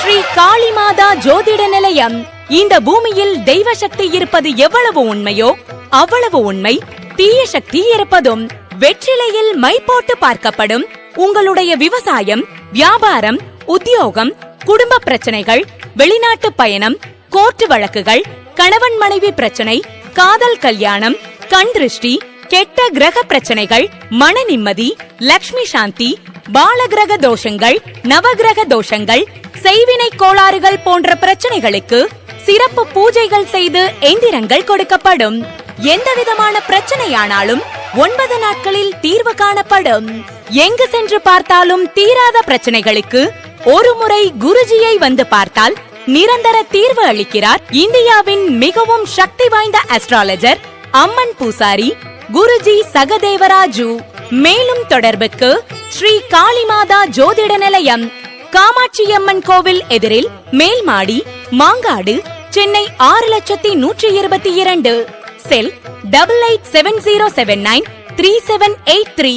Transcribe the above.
ஸ்ரீ காளிமாதா ஜோதிட நிலையம். இந்த பூமியில் தெய்வ சக்தி இருப்பது எவ்வளவு உண்மையோ அவ்வளவு உண்மை. தீய சக்தி இருப்பதும் வெற்றிலையில் மை போட்டு பார்க்கப்படும். உங்களுடைய விவசாயம் வியாபாரம் உத்தியோகம் குடும்ப பிரச்சனைகள் வெளிநாட்டு பயணம் கோர்ட்டு வழக்குகள் கணவன் மனைவி பிரச்சனை காதல் கல்யாணம் கண் திருஷ்டி கெட்ட கிரக பிரச்சனைகள் மன நிம்மதி லக்ஷ்மி சாந்தி பாலகிரக தோஷங்கள் நவகிரக தோஷங்கள் செய்வினை கோளாறுகள் போன்ற பிரச்சனைகளுக்கு சிறப்பு பூஜைகள் செய்து எந்திரங்கள் கொடுக்கப்படும். எந்த விதமான பிரச்சனையானாலும் ஒன்பது நாட்களில் தீர்வு காணப்படும். எங்கு சென்று பார்த்தாலும் தீராத பிரச்சனைகளுக்கு ஒரு முறை குருஜியை வந்து பார்த்தால் நிரந்தர தீர்வு அளிக்கிறார். இந்தியாவின் மிகவும் சக்தி வாய்ந்த அஸ்ட்ராலஜர் அம்மன் பூசாரி குருஜி சகதேவராஜு. மேலும் தொடர்புக்கு ஸ்ரீ காளிமாதா ஜோதிட நிலையம் காமாட்சியம்மன் கோவில் எதிரில் மேல்மாடி மாங்காடு சென்னை ஆறு லட்சத்தி நூற்றி இருபத்தி இரண்டு. Cell double eight seven zero seven nine three seven eight three